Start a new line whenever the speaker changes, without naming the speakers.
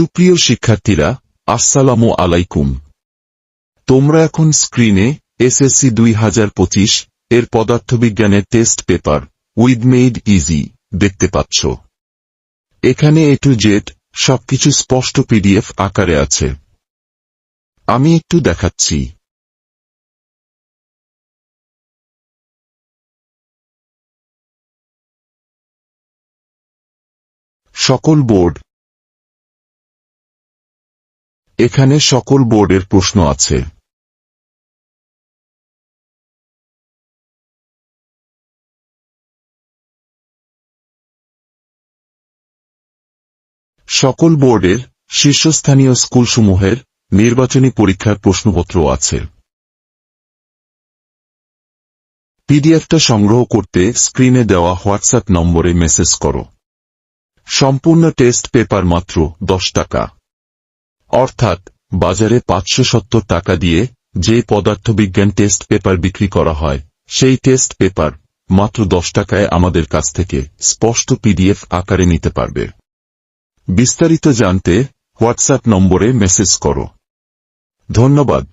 সুপ্রিয় শিক্ষার্থীরা, আসসালামু আলাইকুম। তোমরা এখন স্ক্রিনে এসএসসি দুই হাজার পঁচিশ এর পদার্থবিজ্ঞানের test paper, with Made Easy, দেখতে পাচ্ছ। এখানে এ টু জেড সবকিছু স্পষ্ট পিডিএফ আকারে আছে। আমি একটু দেখাচ্ছি। সকল বোর্ড এখানে সকল বোর্ডের প্রশ্ন আছে। সকল বোর্ডের শীর্ষস্থানীয় স্কুলসমূহের নির্বাচনী পরীক্ষার প্রশ্নপত্র আছে। পিডিএফটা সংগ্রহ করতে স্ক্রিনে দেওয়া হোয়াটসঅ্যাপ নম্বরে মেসেজ করো। সম্পূর্ণ টেস্ট পেপার মাত্র দশ টাকা। অর্থাৎ, বাজারে পাঁচশো সত্তর টাকা দিয়ে যে পদার্থবিজ্ঞান টেস্ট পেপার বিক্রি করা হয়, সেই টেস্ট পেপার মাত্র দশ টাকায় আমাদের কাছ থেকে স্পষ্ট পিডিএফ আকারে নিতে পারবে। বিস্তারিত জানতে হোয়াটসঅ্যাপ নম্বরে মেসেজ করো। ধন্যবাদ।